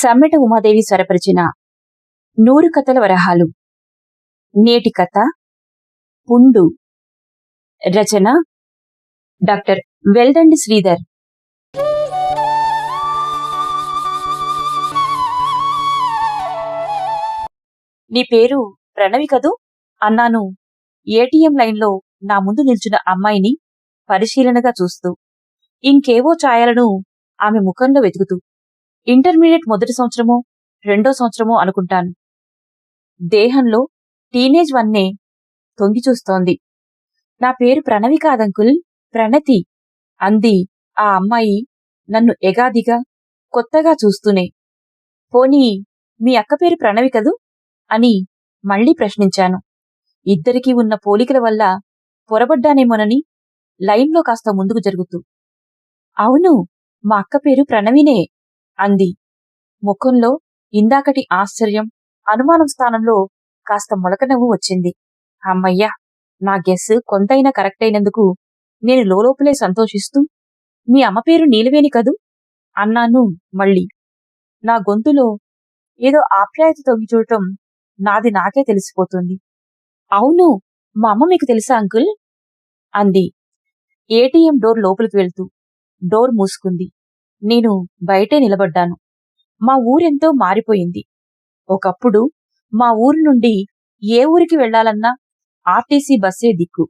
సమ్మెట ఉమాదేవి స్వరపరిచిన నూరు కథల వరహాలు. నేటి కథ పుండు. రచన డాక్టర్ వెల్దండి శ్రీధర్. నీ పేరు ప్రణవి కదూ? అన్నాను. ఏటీఎం లైన్లో నా ముందు నిల్చున్న అమ్మాయిని పరిశీలనగా చూస్తూ. ఇంకేవో ఛాయలను ఆమె ముఖంలో వెతుకుతూ. ఇంటర్మీడియట్ మొదటి సంవత్సరమో రెండో సంవత్సరమో అనుకుంటాను. దేహంలో టీనేజ్ వన్నే తొంగి చూస్తోంది. నా పేరు ప్రణవి కాదంకుల్ ప్రణతి అంది ఆ అమ్మాయి నన్ను ఎగాదిగా కొత్తగా చూస్తూనే. పోనీ మీ అక్క పేరు ప్రణవి కదూ అని మళ్ళీ ప్రశ్నించాను. ఇద్దరికీ ఉన్న పోలికల వల్ల పొరబడ్డానేమోనని లైన్లో కాస్త ముందుకు జరుగుతూ. అవును మా అక్క పేరు ప్రణవినే అంది. ముఖంలో ఇందాకటి ఆశ్చర్యం అనుమానం స్థానంలో కాస్త మొలక నవ్వు వచ్చింది. అమ్మయ్యా నా గెస్ కొంతైనా కరెక్ట్ అయినందుకు నేను లోలోపలే సంతోషిస్తూ మీ అమ్మ పేరు నీలవేణి కదూ? అన్నాను మళ్ళీ. నా గొంతులో ఏదో ఆప్యాయత తొంగి చూడటం నాది నాకే తెలిసిపోతుంది. అవును మా అమ్మ మీకు తెలుసా అంకుల్? అంది. ఏటీఎం డోర్ లోపలికి వెళ్తూ డోర్ మూసుకుంది. నేను బయటే నిలబడ్డాను. మా ఊరెంతో మారిపోయింది. ఒకప్పుడు మా ఊరు నుండి ఏ ఊరికి వెళ్ళాలన్నా ఆర్టీసీ బస్సే దిక్కు.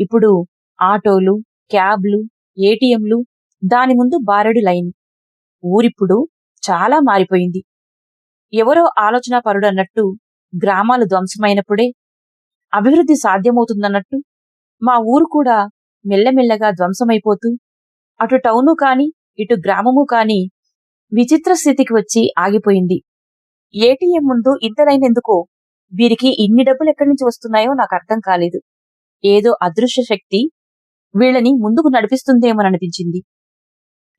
ఇప్పుడు ఆటోలు క్యాబ్లు ఏటీఎంలు దాని ముందు బారెడు లైన్. ఊరిప్పుడు చాలా మారిపోయింది. ఎవరో ఆలోచన పరుడన్నట్టు గ్రామాలు ధ్వంసమైనప్పుడే అభివృద్ధి సాధ్యమవుతుందన్నట్టు మా ఊరు కూడా మెల్లమెల్లగా ధ్వంసమైపోతూ అటు టౌను కాని ఇటు గ్రామము కాని విచిత్ర స్థితికి వచ్చి ఆగిపోయింది. ఏటీఎం ముందు ఇంతలైనెందుకో వీరికి ఇన్ని డబ్బులు ఎక్కడి నుంచి వస్తున్నాయో నాకు అర్థం కాలేదు. ఏదో అదృశ్య శక్తి వీళ్ళని ముందుకు నడిపిస్తుందేమోననిపించింది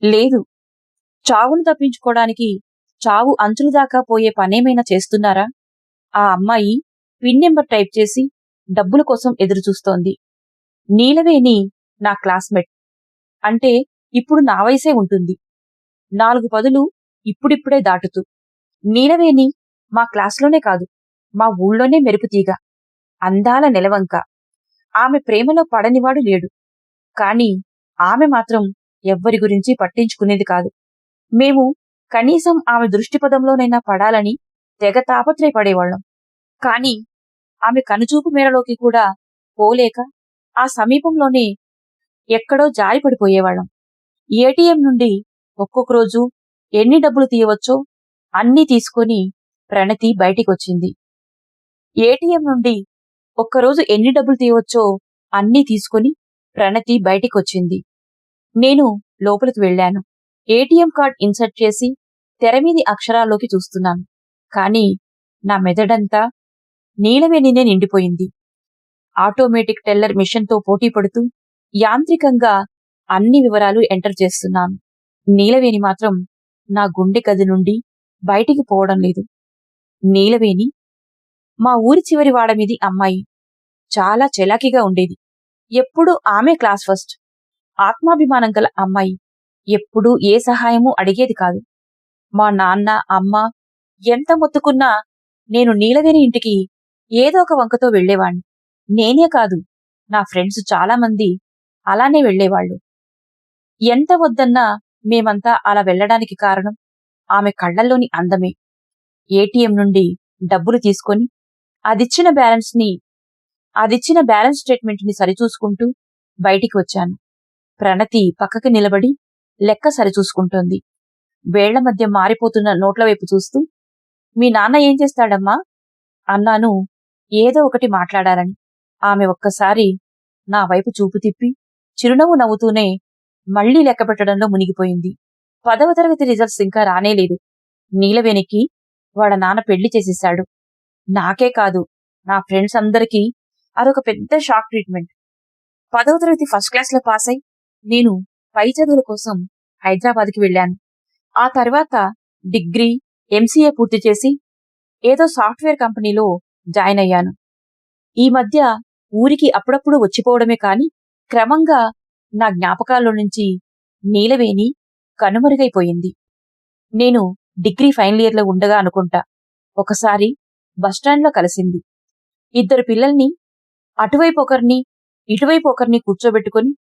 లేదు చావును తప్పించుకోవడానికి చావు అంచుల దాకా పోయే పనేమైనా చేస్తున్నారా? ఆ అమ్మాయి పిన్ నెంబర్ టైప్ చేసి డబ్బుల కోసం ఎదురుచూస్తోంది. నీలవేణి నా క్లాస్మేట్. అంటే ఇప్పుడు నా వయసే ఉంటుంది. నాలుగు పదులు ఇప్పుడిప్పుడే దాటుతూ. నీలవేణి మా క్లాస్లోనే కాదు మా ఊళ్ళోనే మెరుపుతీగ అందాల నెలవంక. ఆమె ప్రేమలో పడనివాడు లేడు. కాని ఆమె మాత్రం ఎవ్వరి గురించి పట్టించుకునేది కాదు. మేము కనీసం ఆమె దృష్టిపదంలోనైనా పడాలని తెగ తాపత్రయపడేవాళ్ళం. కాని ఆమె కనుచూపు మేరలోకి కూడా పోలేక ఆ సమీపంలోనే ఎక్కడో జారిపడిపోయేవాళ్ళం. ఏటీఎం నుండి ఒక్కొక్క రోజు ఎన్ని డబ్బులు తీయవచ్చో అన్నీ తీసుకొని ప్రణతి బయటికొచ్చింది. ఏటీఎం నుండి ఒక్కరోజు ఎన్ని డబ్బులు తీయవచ్చో అన్నీ తీసుకొని ప్రణతి బయటికొచ్చింది. నేను లోపలికి వెళ్ళాను. ఏటీఎం కార్డ్ ఇన్సర్ట్ చేసి తెరమీది అక్షరాల్లోకి చూస్తున్నాను. కానీ నా మెదడంతా నీలమేనినే నిండిపోయింది. ఆటోమేటిక్ టెల్లర్ మిషన్తో పోటీ పడుతూ యాంత్రికంగా అన్ని వివరాలు ఎంటర్ చేస్తున్నాను. నీలవేణి మాత్రం నా గుండె గది నుండి బయటికి పోవడం లేదు. నీలవేణి మా ఊరి చివరి వాడ మీది అమ్మాయి. చాలా చెలాకిగా ఉండేది. ఎప్పుడూ ఆమె క్లాస్ ఫస్ట్. ఆత్మాభిమానం గల అమ్మాయి. ఎప్పుడూ ఏ సహాయమూ అడిగేది కాదు. మా నాన్న అమ్మ ఎంత మొత్తుకున్నా నేను నీలవేణి ఇంటికి ఏదో ఒక వంకతో వెళ్ళేవాణ్ణి నేనే కాదు నా ఫ్రెండ్స్ చాలామంది అలానే వెళ్ళేవాళ్ళు ఎంత వద్దన్నా మేమంతా అలా వెళ్ళడానికి కారణం? ఆమె కళ్ళల్లోని అందమే. ఏటీఎం నుండి డబ్బులు తీసుకొని అదిచ్చిన బ్యాలెన్స్ని అదిచ్చిన బ్యాలెన్స్ స్టేట్మెంట్ని సరిచూసుకుంటూ బయటికి వచ్చాను. ప్రణతి పక్కకి నిలబడి లెక్క సరిచూసుకుంటోంది. వేళ్ళ మధ్య మారిపోతున్న నోట్ల వైపు చూస్తూ మీ నాన్న ఏం చేస్తాడమ్మా? అన్నాను. ఏదో ఒకటి మాట్లాడాలని. ఆమె ఒక్కసారి నా వైపు చూపు తిప్పి చిరునవ్వు నవ్వుతూనే మళ్ళీ లెక్క పెట్టడంలో మునిగిపోయింది. పదవ తరగతి రిజల్ట్స్ ఇంకా రానేలేదు నీలవేణికి వాడ నాన్న పెళ్ళి చేసేశాడు. నాకే కాదు నా ఫ్రెండ్స్ అందరికీ అదొక పెద్ద షాక్ ట్రీట్మెంట్ పదవ తరగతి ఫస్ట్ క్లాస్లో పాస్ అయి నేను పై చదువుల కోసం హైదరాబాద్కి వెళ్ళాను. ఆ తర్వాత డిగ్రీ ఎంసీఏ పూర్తి చేసి ఏదో సాఫ్ట్వేర్ కంపెనీలో జాయిన్ అయ్యాను. ఈ మధ్య ఊరికి అప్పుడప్పుడు వచ్చిపోవడమే కాని క్రమంగా నా జ్ఞాపకాల్లో నుంచి నీలవేణి కనుమరుగైపోయింది. నేను డిగ్రీ ఫైనల్ ఇయర్లో ఉండగా అనుకుంటా. ఒకసారి బస్టాండ్లో కలిసింది. ఇద్దరు పిల్లల్ని అటువైపు ఒకరిని ఇటువైపు ఒకరిని కూర్చోబెట్టుకుని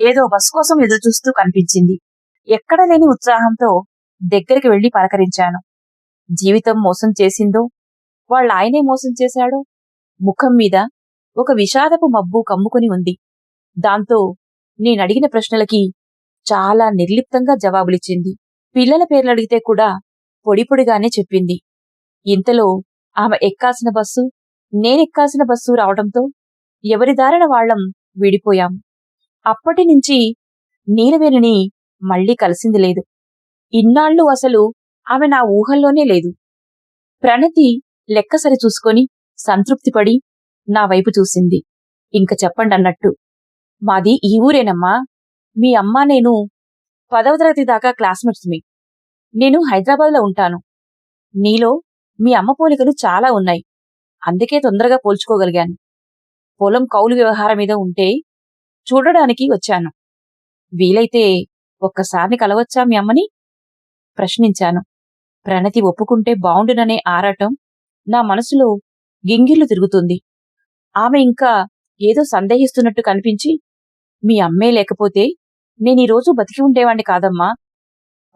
ఏదో బస్ కోసం ఎదురుచూస్తూ కనిపించింది. ఎక్కడ లేని ఉత్సాహంతో దగ్గరికి వెళ్ళి పలకరించాను. జీవితం మోసం చేసిందో వాళ్ళ ఆయనే మోసం చేశాడో ముఖం మీద ఒక విషాదపు మబ్బు కమ్ముకుని ఉంది. దాంతో నేనడిగిన ప్రశ్నలకి చాలా నిర్లిప్తంగా జవాబులిచ్చింది. పిల్లల పేర్లు అడిగితే కూడా పొడిపొడిగానే చెప్పింది. ఇంతలో ఆమె ఎక్కాల్సిన బస్సు నేనెక్కాల్సిన బస్సు రావడంతో ఎవరి దారిన వాళ్ళం విడిపోయాం. అప్పటి నుంచి నీలవేణిని మళ్ళీ కలిసింది లేదు. ఇన్నాళ్ళు అసలు ఆమె నా ఊహల్లోనే లేదు. ప్రణతి లెక్కసరి చూసుకొని సంతృప్తిపడి నా వైపు చూసింది. ఇంక చెప్పండి అన్నట్టు మాది ఈ ఊరేనమ్మా. మీ అమ్మ నేను పదవ తరగతి దాకా క్లాస్మేట్స్ మీ నేను హైదరాబాద్లో ఉంటాను. నీలో మీ అమ్మ పోలికలు చాలా ఉన్నాయి. అందుకే తొందరగా పోల్చుకోగలిగాను. పొలం కౌలు వ్యవహారం మీద ఉంటే చూడడానికి వచ్చాను. వీలైతే ఒక్కసారిని కలవచ్చా మీ అమ్మని? ప్రశ్నించాను. ప్రణతి ఒప్పుకుంటే బావుండుననే ఆరాటం నా మనసులో గింగిళ్ళు తిరుగుతుంది. ఆమె ఇంకా ఏదో సందేహిస్తున్నట్టు కనిపించి మీ అమ్మే లేకపోతే నేనీరోజు బతికి ఉండేవాణ్ణి కాదమ్మా.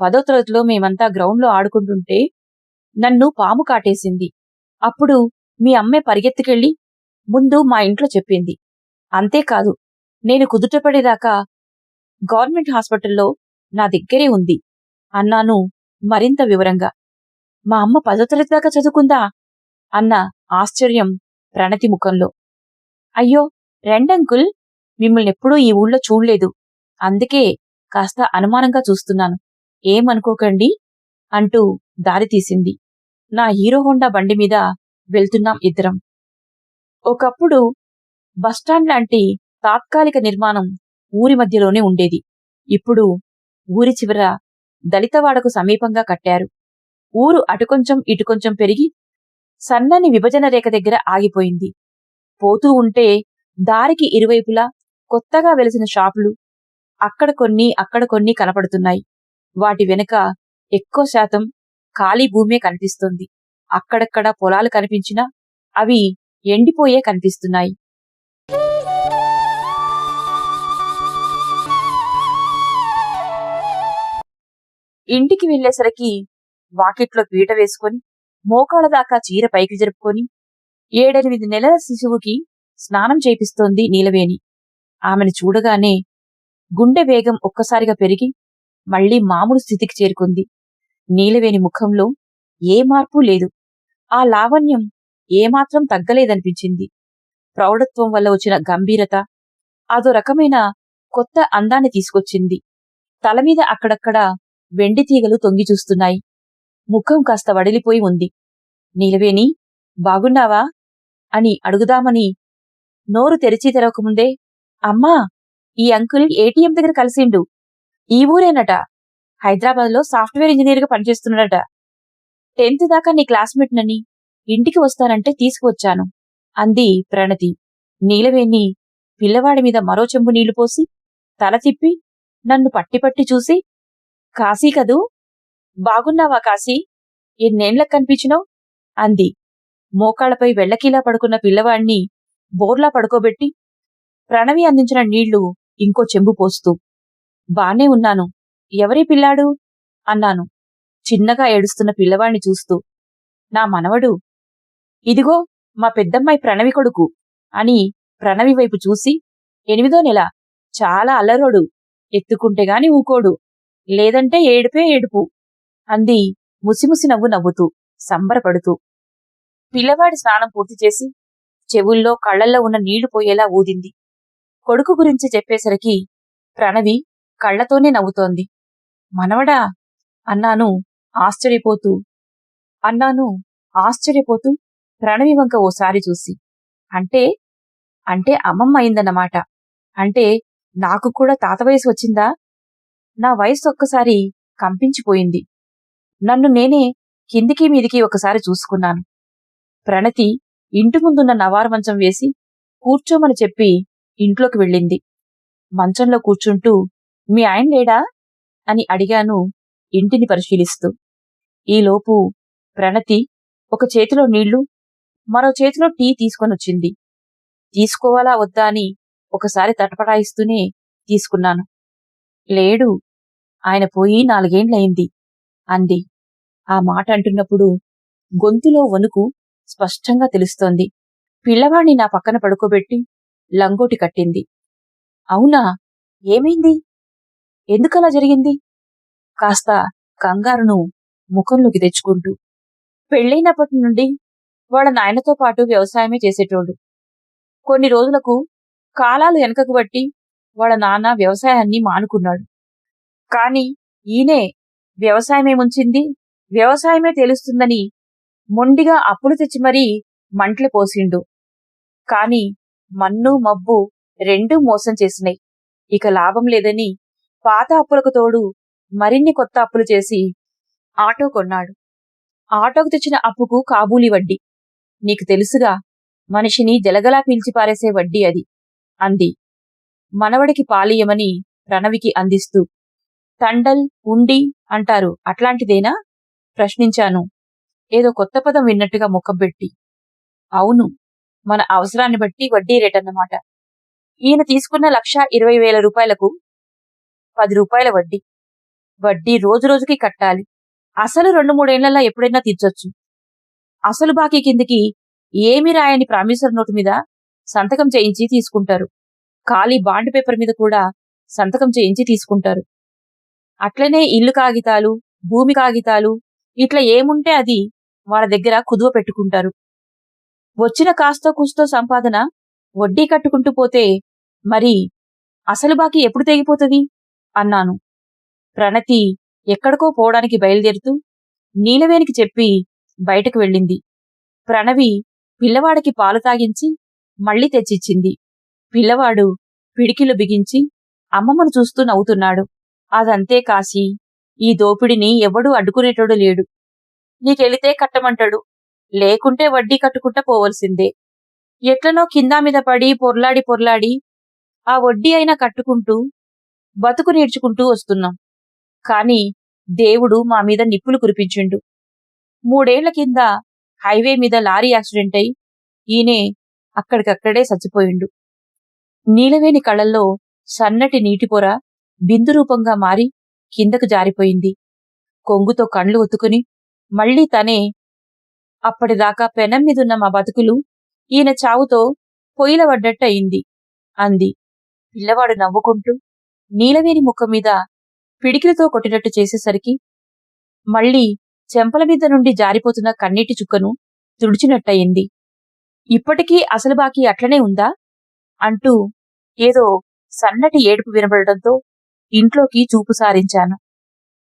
పదో తరగతిలో మేమంతా గ్రౌండ్లో ఆడుకుంటుంటే నన్ను పాము కాటేసింది. అప్పుడు మీ అమ్మే పరిగెత్తుకెళ్ళి ముందు మా ఇంట్లో చెప్పింది. అంతేకాదు నేను కుదుటపడేదాకా గవర్నమెంట్ హాస్పిటల్లో నా దగ్గరే ఉంది అన్నాను మరింత వివరంగా. మా అమ్మ పదో తరగతి దాకా చదువుకుందా? అన్న ఆశ్చర్యం ప్రణతి ముఖంలో. అయ్యో రెండంకుల్. మిమ్మల్ని ఎప్పుడూ ఈ ఊళ్ళో చూడలేదు. అందుకే కాస్త అనుమానంగా చూస్తున్నాను. ఏమనుకోకండి అంటూ దారి తీసింది. నా హీరో హోండా బండి మీద వెళ్తున్నాం ఇద్దరం. ఒకప్పుడు బస్టాండ్ లాంటి తాత్కాలిక నిర్మాణం ఊరి మధ్యలోనే ఉండేది. ఇప్పుడు ఊరి చివర దళితవాడకు సమీపంగా కట్టారు. ఊరు అటుకొంచెం ఇటుకొంచెం పెరిగి సన్నని విభజన రేఖ దగ్గర ఆగిపోయింది. పోతూ ఉంటే దారికి ఇరువైపులా కొత్తగా వెలిసిన షాపులు అక్కడ కొన్ని అక్కడ కొన్ని కనపడుతున్నాయి. వాటి వెనుక ఎక్కువ శాతం ఖాళీ భూమే కనిపిస్తుంది. అక్కడక్కడ పొలాలు కనిపించినా అవి ఎండిపోయే కనిపిస్తున్నాయి. ఇంటికి వెళ్ళేసరికి వాకిట్లో పీట వేసుకొని మోకాళ్ళ దాకా చీర పైకి జరుపుకొని ఏడెనిమిది నెలల శిశువుకి స్నానం చేపిస్తోంది నీలవేణి. ఆమెను చూడగానే గుండె వేగం ఒక్కసారిగా పెరిగి మళ్ళీ మామూలు స్థితికి చేరుకుంది. నీలవేణి ముఖంలో ఏ మార్పు లేదు. ఆ లావణ్యం ఏమాత్రం తగ్గలేదనిపించింది. ప్రౌఢత్వం వల్ల వచ్చిన గంభీరత అదో రకమైన కొత్త అందాన్ని తీసుకొచ్చింది. తలమీద అక్కడక్కడ వెండి తీగలు తొంగి చూస్తున్నాయి. ముఖం కాస్త వడిలిపోయి ఉంది. నీలవేణి బాగున్నావా? అని అడుగుదామని నోరు తెరిచి తెరవకముందే అమ్మా ఈ అంకుల్ ఏటీఎం దగ్గర కలిసిండు. ఈ ఊరేనట. హైదరాబాద్లో సాఫ్ట్వేర్ ఇంజనీర్గా పనిచేస్తున్నాడట. టెన్త్ దాకా నీ క్లాస్మేట్నని ఇంటికి వస్తానంటే తీసుకువచ్చాను అంది ప్రణతి. నీలవేణి పిల్లవాడి మీద మరో చెంబు నీళ్ళు పోసి తల తిప్పి నన్ను పట్టి పట్టి చూసి కాశీ కదూ? బాగున్నావా కాశీ? ఎన్నేళ్ళకు కనిపించినావు? అంది. మోకాళ్ళపై వెళ్ళకీలా పడుకున్న పిల్లవాణ్ణి బోర్లా పడుకోబెట్టి ప్రణవి అందించిన నీళ్ళు ఇంకో చెంబు పోస్తూ బానే ఉన్నాను. ఎవరి పిల్లాడు? అన్నాను. చిన్నగా ఏడుస్తున్న పిల్లవాణ్ణి చూస్తూ నా మనవడు. ఇదిగో మా పెద్దమ్మాయి ప్రణవి కొడుకు అని ప్రణవి వైపు చూసి ఎనిమిదో నెల. చాలా అల్లరోడు. ఎత్తుకుంటే గాని ఊకోడు. లేదంటే ఏడుపే ఏడుపు అంది ముసిముసి నవ్వు నవ్వుతూ సంబరపడుతూ. పిల్లవాడి స్నానం పూర్తి చేసి చెవుల్లో కళ్ళల్లో ఉన్న నీళ్ళు పోయేలా ఊదింది. కొడుకు గురించి చెప్పేసరికి ప్రణవి కళ్ళతోనే నవ్వుతోంది. మనవడా అన్నాను ఆశ్చర్యపోతూ. అన్నాను ఆశ్చర్యపోతూ ప్రణవి వంక ఓసారి చూసి. అంటే అంటే అమ్మమ్మ అయిందన్నమాట. అంటే నాకు కూడా తాత వయసు వచ్చిందా? నా వయసు ఒక్కసారి కంపించిపోయింది. నన్ను నేనే కిందికి మీదికి ఒకసారి చూసుకున్నాను. ప్రణతి ఇంటి ముందున్న నవారు మంచం వేసి కూర్చోమని చెప్పి ఇంట్లోకి వెళ్ళింది. మంచంలో కూర్చుంటూ మీ ఆయన లేడా? అని అడిగాను ఇంటిని పరిశీలిస్తూ. ఈలోపు ప్రణతి ఒక చేతిలో నీళ్ళు మరో చేతిలో టీ తీసుకొనొచ్చింది తీసుకోవాలా వద్దా? అని ఒకసారి తటపటాయిస్తూనే తీసుకున్నాను. లేడు ఆయన పోయి నాలుగేండ్లయింది అంది. ఆ మాట అంటున్నప్పుడు గొంతులో వణుకు స్పష్టంగా తెలుస్తోంది. పిల్లవాణ్ణి నా పక్కన పడుకోబెట్టి లంగోటి కట్టింది. అవునా? ఏమైంది? ఎందుకలా జరిగింది? కాస్త కంగారును ముఖంలోకి తెచ్చుకుంటూ. పెళ్ళైనప్పటి నుండి వాళ్ళ నాయనతో పాటు వ్యవసాయమే చేసేటోడు. కొన్ని రోజులకు కాలాలు వెనకకు బట్టి వాళ్ళ నాన్న వ్యవసాయాన్ని మానుకున్నాడు. కాని ఈయనే వ్యవసాయమేముంచింది వ్యవసాయమే తెలుస్తుందని మొండిగా అప్పులు తెచ్చి మరీ మంటలు పోసిండు. కాని మన్ను మబ్బు రెండూ మోసం చేసినాయి ఇక లాభం లేదని పాత అప్పులకు తోడు మరిన్ని కొత్త అప్పులు చేసి ఆటో కొన్నాడు. ఆటోకు తెచ్చిన అప్పుకు కాబూలి వడ్డీ. నీకు తెలుసుగా మనిషిని జలగలా పీల్చి పారేసే వడ్డీ అది అంది. మనవడికి పాలీయమని ప్రణవికి అందిస్తూ తండల్ ఉండి అంటారు. అట్లాంటిదేనా? ప్రశ్నించాను. ఏదో కొత్త పదం విన్నట్టుగా ముఖం పెట్టి. అవును మన అవసరాన్ని బట్టి వడ్డీ రేట్ అన్నమాట. ఈయన తీసుకున్న లక్ష ఇరవై వేల రూపాయలకు పది రూపాయల వడ్డీ. వడ్డీ రోజు రోజుకి కట్టాలి. అసలు రెండు మూడేళ్ళలో ఎప్పుడైనా తీర్చొచ్చు. అసలు బాకీ కిందికి ఏమి రాయని ప్రామిసర్ నోటు మీద సంతకం చేయించి తీసుకుంటారు. ఖాళీ బాండ్ పేపర్ మీద కూడా సంతకం చేయించి తీసుకుంటారు. అట్లనే ఇల్లు కాగితాలు భూమి కాగితాలు ఇట్లా ఏముంటే అది వాళ్ళ దగ్గర కుదువ పెట్టుకుంటారు. వచ్చిన కాస్తో కూస్తో సంపాదన వడ్డీ కట్టుకుంటూ పోతే మరి అసలు బాకీ ఎప్పుడు తెగిపోతుంది? అన్నాను. ప్రణతి ఎక్కడికో పోవడానికి బయలుదేరుతూ నీలవేనికి చెప్పి బయటకు వెళ్ళింది. ప్రణవి పిల్లవాడికి పాలు తాగించి మళ్ళీ తెచ్చిచ్చింది. పిల్లవాడు పిడికిలు బిగించి అమ్మమ్మను చూస్తూ నవ్వుతున్నాడు. అదంతే కాశీ. ఈ దోపిడిని ఎవడూ అడ్డుకునేటోడు లేడు. నీకెళితే కట్టమంటాడు. లేకుంటే వడ్డీ కట్టుకుంటా పోవలసిందే. ఎట్లనో కింద మీద పడి పొర్లాడి పొర్లాడి ఆ వడ్డీ అయినా కట్టుకుంటూ బతుకు నేర్చుకుంటూ వస్తున్నాం. కాని దేవుడు మా మీద నిప్పులు కురిపించిండు. మూడేళ్ళ కింద హైవే మీద లారీ యాక్సిడెంట్ అయి ఈయనే అక్కడికక్కడే చచ్చిపోయిండు. నీలవేని కళ్ళల్లో సన్నటి నీటిపొర బిందు రూపంగా మారి కిందకు జారిపోయింది. కొంగుతో కండ్లు ఒత్తుకుని మళ్ళీ తనే అప్పటిదాకా పెనం మీదున్న మా బతుకులు ఈయన చావుతో పొయ్యిల పడ్డట్టయింది అంది. పిల్లవాడు నవ్వుకుంటూ నీలవేణి ముఖం మీద పిడికిలతో కొట్టినట్టు చేసేసరికి మళ్ళీ చెంపల మీద నుండి జారిపోతున్న కన్నీటి చుక్కను తుడిచినట్టయింది. ఇప్పటికీ అసలు బాకీ అట్లనే ఉందా? అంటూ ఏదో సన్నటి ఏడుపు వినబడటంతో ఇంట్లోకి చూపు సారించాను.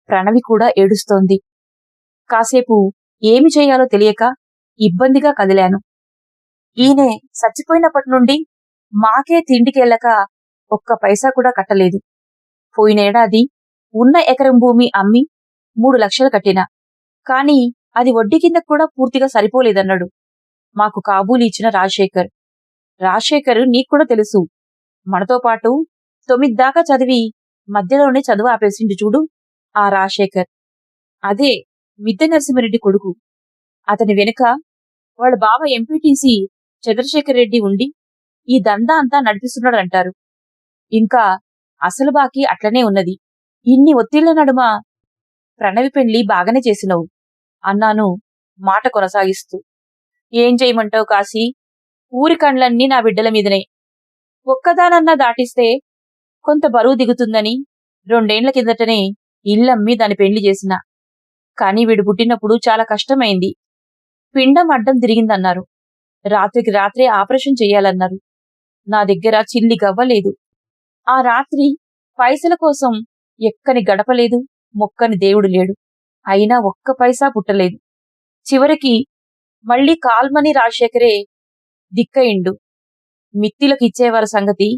ప్రణవి కూడా ఏడుస్తోంది. కాసేపు ఏమి చేయాలో తెలియక ఇబ్బందిగా కదిలాను. ఈయనే చచ్చిపోయినప్పటి నుండి మాకే తిండికెళ్ళక ఒక్క పైసా కూడా కట్టలేదు. పోయినేడాది ఉన్న ఎకరం భూమి అమ్మి మూడు లక్షలు కట్టినా. కాని అది వడ్డీ కింద కూడా పూర్తిగా సరిపోలేదన్నాడు. మాకు కాబూలి ఇచ్చిన రాజశేఖర్. రాజశేఖర్ నీకు కూడా తెలుసు. మనతో పాటు తొమ్మిది దాకా చదివి మధ్యలోనే చదువు ఆపేసిండు చూడు ఆ రాజశేఖర్. అదే మిద్దె నరసింహరెడ్డి కొడుకు. అతని వెనుక వాళ్ళ బావ ఎంపీటీసీ చంద్రశేఖర్ రెడ్డి ఉండి ఈ దందా అంతా నడిపిస్తున్నాడంటారు. ఇంకా అసలు బాకీ అట్లనే ఉన్నది. ఇన్ని ఒత్తిళ్ళ నడుమ ప్రణవి పెళ్ళి బాగానే చేసినవు అన్నాను మాట కొనసాగిస్తూ. ఏం చేయమంటావు కాశీ? ఊరి కండ్లన్నీ నా బిడ్డల మీదనే. ఒక్కదానన్నా దాటిస్తే కొంత బరువు దిగుతుందని రెండేండ్ల కిందటనే ఇల్లమ్మి దాని పెళ్ళి చేసిన. కాని వీడు పుట్టినప్పుడు చాలా కష్టమైంది. పిండం అడ్డం తిరిగిందన్నారు. రాత్రికి రాత్రే ఆపరేషన్ చెయ్యాలన్నారు నా దగ్గర చిల్లి గవ్వలేదు ఆ రాత్రి పైసల కోసం ఎక్కని గడపలేదు మొక్కని దేవుడు లేడు. అయినా ఒక్క పైసా పుట్టలేదు. చివరికి మళ్ళీ కాల్మని రాజశేఖరే దిక్కయిండు. మిత్తిలకు ఇచ్చేవారి సంగతి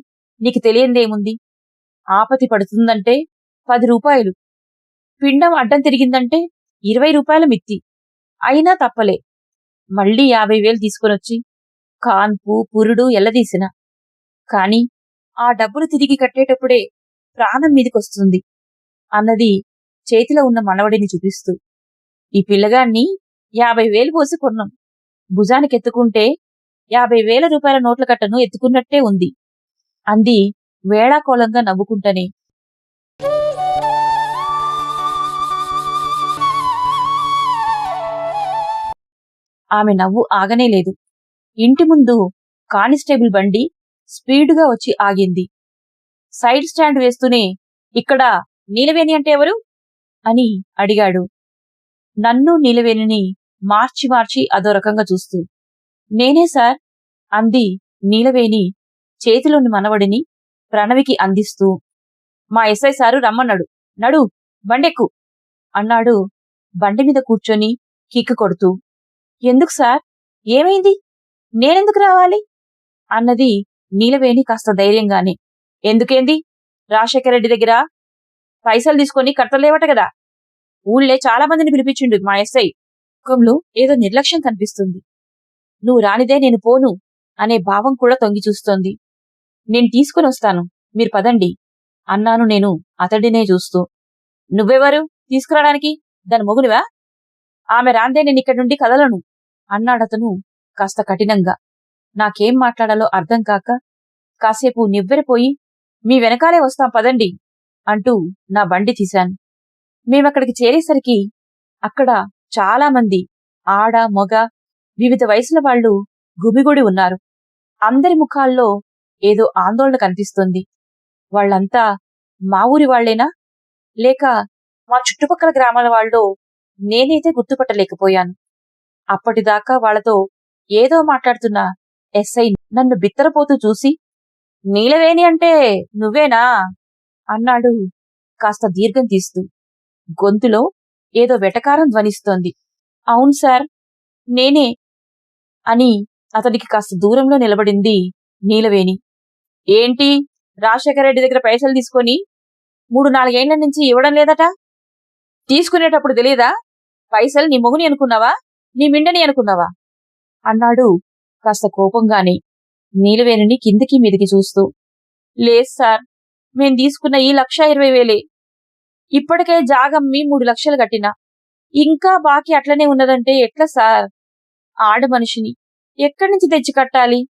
నీకు తెలియందేముంది? ఆపతి పడుతుందంటే పది రూపాయలు. పిండం అడ్డం తిరిగిందంటే ఇరవై రూపాయల మిత్తి. అయినా తప్పలే. మళ్ళీ యాభై వేలు తీసుకునొచ్చి కాన్పు పురుడు ఎల్లదీసిన. కాని ఆ డబ్బులు తిరిగి కట్టేటప్పుడే ప్రాణం మీదికొస్తుంది అన్నది చేతిలో ఉన్న మనవడిని చూపిస్తూ. ఈ పిల్లగాన్ని యాభై వేలు పోసి కొన్నాం. భుజానికి ఎత్తుకుంటే యాభై వేల రూపాయల నోట్ల కట్టను ఎత్తుకున్నట్టే ఉంది. అంది వేళాకోళంగా నవ్వుకుంటనే ఆమె నవ్వు ఆగనే లేదు. ఇంటి ముందు కానిస్టేబుల్ బండి స్పీడుగా వచ్చి ఆగింది. సైడ్ స్టాండ్ వేస్తూనే ఇక్కడ నీలవేణి అంటే ఎవరు? అని అడిగాడు. నన్ను నీలవేణిని మార్చి మార్చి అదో రకంగా చూస్తూ. నేనే సార్ అంది నీలవేణి చేతిలోని మనవడిని ప్రణవికి అందిస్తూ. మా ఎస్ఐ సారు రమ్మన్నాడు. నడు బండెక్కు అన్నాడు బండి మీద కూర్చొని కిక్కు కొడుతూ. ఎందుకు సార్? ఏమైంది? నేనెందుకు రావాలి? అన్నది నీలవేణి కాస్త ధైర్యంగానే. ఎందుకేంది? రాజశేఖర రెడ్డి దగ్గర పైసలు తీసుకొని కట్టలేవట కదా? ఊళ్ళే చాలా మందిని పిలిపించిండు మా ఎస్ఐ. ముఖంలో ఏదో నిర్లక్ష్యం కనిపిస్తుంది. నువ్వు రానిదే నేను పోను అనే భావం కూడా తొంగి చూస్తోంది. నేను తీసుకుని వస్తాను. మీరు పదండి. అన్నాను నేను అతడినే చూస్తూ. నువ్వెవరు? తీసుకురావడానికి? దాని మొగునివా ఆమె రాందే నేను ఇక్కడి నుండి కదలను. అన్నాడతను కాస్త కఠినంగా. నాకేం మాట్లాడాలో అర్థం కాక కాసేపు నివ్వెరపోయి మీ వెనకాలే వస్తాం పదండి అంటూ నా బండి తీశాను. మేమక్కడికి చేరేసరికి అక్కడ చాలామంది ఆడ మొగ వివిధ వయసుల వాళ్ళు గుమిగుడి ఉన్నారు. అందరి ముఖాల్లో ఏదో ఆందోళన కనిపిస్తుంది. వాళ్ళంతా మా ఊరి వాళ్ళేనా లేక మా చుట్టుపక్కల గ్రామాల వాళ్ళో నేనైతే గుర్తుపట్టలేకపోయాను. అప్పటిదాకా వాళ్ళతో ఏదో మాట్లాడుతున్న ఎస్ఐ నన్ను బిత్తరపోతూ చూసి నీలవేణి అంటే నువ్వేనా? అన్నాడు కాస్త దీర్ఘం తీస్తూ. గొంతులో ఏదో వెటకారం ధ్వనిస్తోంది. అవును సార్ నేనే అని అతనికి కాస్త దూరంలో నిలబడింది నీలవేణి. ఏంటి? రాజశేఖర రెడ్డి దగ్గర పైసలు తీసుకొని మూడు నాలుగేళ్ళ నుంచి ఇవ్వడం లేదట? తీసుకునేటప్పుడు తెలియదా పైసలు నీ మొగుని అనుకున్నావా? నీ మిండని అనుకున్నావా? అన్నాడు కాస్త కోపంగానే. నీలవేణిని కిందికి మీదికి చూస్తూ. లేదు సార్ మేం తీసుకున్న ఈ లక్ష ఇరవై వేలే. ఇప్పటికే జాగమ్మి మూడు లక్షలు కట్టినా. ఇంకా బాకీ అట్లనే ఉన్నదంటే ఎట్లా సార్? ఆడ మనిషిని ఎక్కడి నుంచి తెచ్చి కట్టాలి?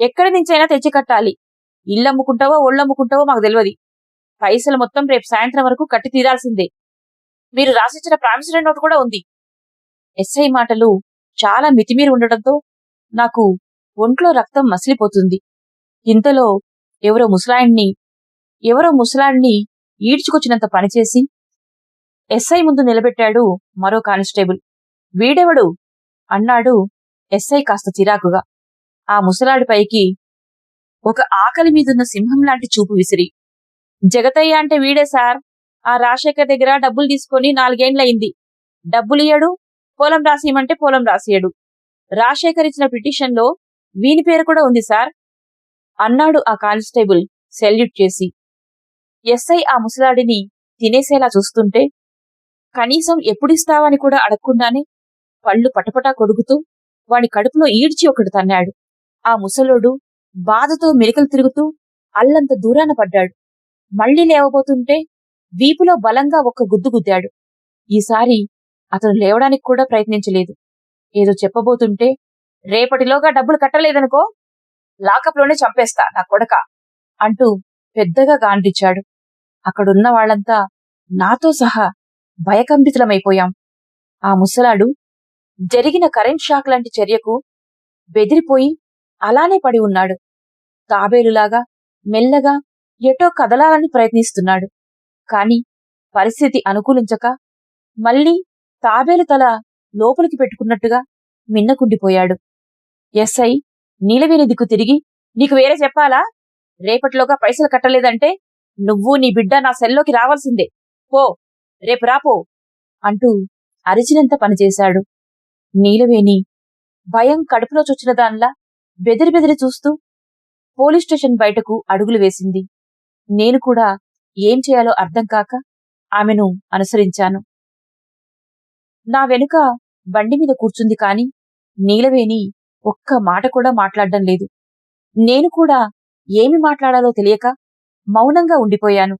ఎక్కడి నుంచైనా తెచ్చి కట్టాలి. ఇల్లు అమ్ముకుంటావో ఒళ్ళు అమ్ముకుంటావో మాకు తెలియదు పైసలు మొత్తం రేపు సాయంత్రం వరకు కట్టి తీరాల్సిందే. మీరు రాసిచ్చిన ప్రామిసరీ నోట్ కూడా ఉంది. ఎస్ఐ మాటలు చాలా మితిమీరి ఉండటంతో నాకు ఒంట్లో రక్తం మసిలిపోతుంది. ఇంతలో ఎవరో ముసలాయిణ్ణి ఎవరో ముసలాడిని ఈడ్చుకొచ్చినంత పనిచేసి ఎస్ఐ ముందు నిలబెట్టాడు మరో కానిస్టేబుల్. వీడెవడు? అన్నాడు ఎస్ఐ కాస్త చిరాకుగా. ఆ ముసలాడిపైకి ఒక ఆకలి మీదున్న సింహం లాంటి చూపు విసిరి. జగతయ్య అంటే వీడే సార్. ఆ రాజశేఖర్ దగ్గర డబ్బులు తీసుకొని నాలుగేండ్లయింది. డబ్బులియ్యడు పొలం రాసేయమంటే పొలం రాసేయడు. రాజశేఖర్ ఇచ్చిన పిటిషన్లో వీని పేరు కూడా ఉంది సార్. అన్నాడు ఆ కానిస్టేబుల్ సెల్యూట్ చేసి. ఎస్ఐ ఆ ముసలాడిని తినేసేలా చూస్తుంటే కనీసం ఎప్పుడిస్తావని కూడా అడగకుండానే పళ్ళు పటపటా కొడుకుతూ వాడి కడుపులో ఈడ్చి ఒకడు తన్నాడు. ఆ ముసలోడు బాధతో మెలికలు తిరుగుతూ అల్లంత దూరాన పడ్డాడు. మళ్ళీ లేవబోతుంటే వీపులో బలంగా ఒక్క గుద్దు గుద్దాడు. ఈసారి అతను లేవడానికి కూడా ప్రయత్నించలేదు. ఏదో చెప్పబోతుంటే రేపటిలోగా డబ్బులు కట్టలేదనుకో లాకప్లోనే చంపేస్తా నా కొడక అంటూ పెద్దగా గాండిచ్చాడు. అక్కడున్న వాళ్ళంతా నాతో సహా భయకంపితులమైపోయాం. ఆ ముసలాడు జరిగిన కరెంట్ షాక్ లాంటి చర్యకు బెదిరిపోయి అలానే పడి ఉన్నాడు. తాబేలులాగా మెల్లగా ఎటో కదలాలని ప్రయత్నిస్తున్నాడు. కాని పరిస్థితి అనుకూలించక మళ్ళీ తాబేలు తల లోపలికి పెట్టుకున్నట్టుగా మిన్నకుండిపోయాడు. ఎస్ఐ నీలవేణి దిక్కు తిరిగి నీకు వేరే చెప్పాలా? రేపటిలోగా పైసలు కట్టలేదంటే నువ్వు నీ బిడ్డ నా సెల్లోకి రావాల్సిందే. పో రేపు రాపో అంటూ అరిచినంత పనిచేశాడు నీలవేణి భయం కడుపులో చొచ్చిన దానిలా బెదిరి బెదిరి చూస్తూ పోలీస్ స్టేషన్ బయటకు అడుగులు వేసింది. నేను కూడా ఏం చేయాలో అర్థం కాక ఆమెను అనుసరించాను. నా వెనుక బండి మీద కూర్చుంది కాని నీలవేణి ఒక్క మాట కూడా మాట్లాడడం లేదు. నేను కూడా ఏమి మాట్లాడాలో తెలియక మౌనంగా ఉండిపోయాను.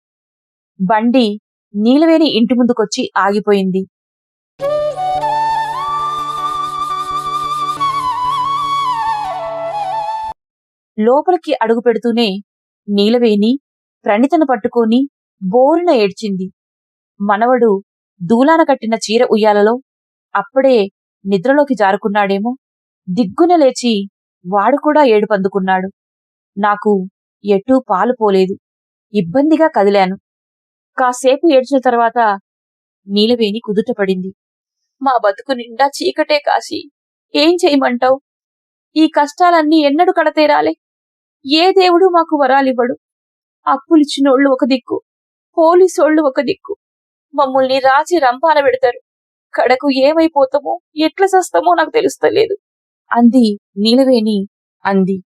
బండి నీలవేణి ఇంటి ముందుకొచ్చి ఆగిపోయింది. లోపలికి అడుగు పెడుతూనే నీలవేణి ప్రణితను పట్టుకొని బోరున ఏడ్చింది. మనవడు దూలాన కట్టిన చీర ఉయ్యాలలో అప్పుడే నిద్రలోకి జారుకున్నాడేమో. దిగ్గున లేచి వాడు కూడా ఏడుపందుకున్నాడు నాకు ఎటూ పాలు పోలేదు. ఇబ్బందిగా కదిలాను. కాసేపు ఏడ్చిన తర్వాత నీలవేణి కుదుటపడింది మా బతుకు నిండా చీకటే కాసి ఏం చేయమంటావు? ఈ కష్టాలన్నీ ఎన్నడు కడతేరాలే. ఏ దేవుడు మాకు వరాలివ్వడు. అప్పులిచ్చినోళ్ళు ఒక దిక్కు. పోలీసోళ్ళు ఒక దిక్కు. మమ్మల్ని రాచి రంపాన పెడతారు. కడకు ఏమైపోతామో ఎట్లా చేస్తామో నాకు తెలుస్తలేదు. అంది నీలవేణి అంది.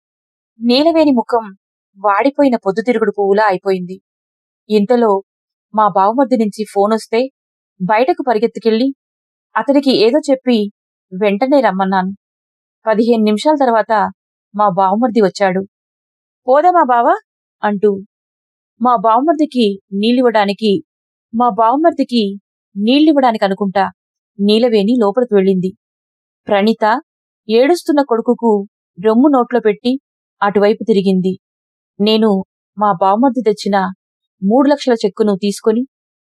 నీలవేణి ముఖం వాడిపోయిన పొద్దుతిరుగుడు పువ్వులా అయిపోయింది. ఇంతలో మా బావమద్ది నుంచి ఫోనొస్తే బయటకు పరిగెత్తుకెళ్ళి అతనికి ఏదో చెప్పి వెంటనే రమ్మన్నాను. పదిహేను నిమిషాల తర్వాత మా బావమర్ది వచ్చాడు. పోదామా బావా? అంటూ మా బావమర్దికి నీళ్ళివ్వడానికి మా బావమర్దికి నీళ్ళివ్వడానికి అనుకుంటా. నీలవేణి లోపలికి వెళ్ళింది. ప్రణీత ఏడుస్తున్న కొడుకుకు రొమ్ము నోట్లో పెట్టి అటువైపు తిరిగింది. నేను మా బావమర్ది తెచ్చిన మూడు లక్షల చెక్కును తీసుకొని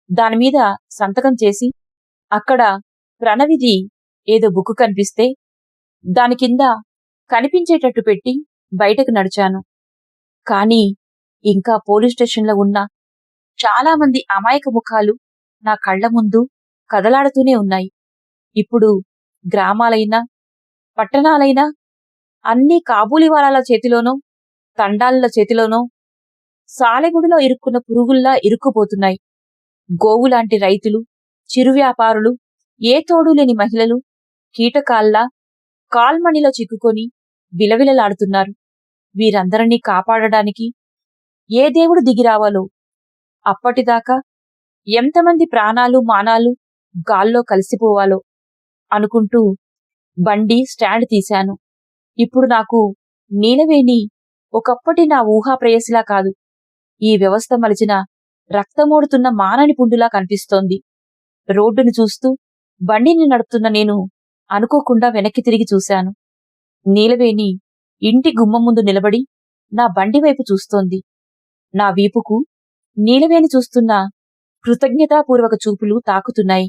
దానిమీద సంతకం చేసి అక్కడ ప్రణవిది ఏదో బుక్ కనిపిస్తే దాని కింద కనిపించేటట్టు పెట్టి బయటకు నడిచాను. కానీ ఇంకా పోలీస్ స్టేషన్లో ఉన్న చాలా మంది అమాయక ముఖాలు నా కళ్ళ ముందు కదలాడుతూనే ఉన్నాయి. ఇప్పుడు గ్రామాలైనా పట్టణాలైనా అన్ని కాబూలివాలాల చేతిలోనో తండాలల చేతిలోనో సాలెగుడిలో ఇరుక్కున్న పురుగుల్లా ఇరుక్కుపోతున్నాయి. గోవులాంటి రైతులు చిరు వ్యాపారులు ఏ తోడు లేని మహిళలు కీటకాల్లా కాల్మణిలో చిక్కుకొని విలవిలలాడుతున్నారు. వీరందరినీ కాపాడడానికి ఏ దేవుడు దిగిరావాలో అప్పటిదాకా ఎంతమంది ప్రాణాలు మానాలు గాల్లో కలిసిపోవాలో అనుకుంటూ బండి స్టాండ్ తీశాను. ఇప్పుడు నాకు నీలవేణి ఒకప్పటి నా ఊహా ప్రేయసిలా కాదు. ఈ వ్యవస్థ మలిచిన రక్తమోడుతున్న మానని పుండులా కనిపిస్తోంది. రోడ్డును చూస్తూ బండిని నడుపుతున్న నేను అనుకోకుండా వెనక్కి తిరిగి చూశాను. నీలవేణి ఇంటి గుమ్మం ముందు నిలబడి నా బండి వైపు చూస్తోంది. నా వీపుకు నీలవేణి చూస్తున్న కృతజ్ఞతాపూర్వక చూపులు తాకుతున్నాయి.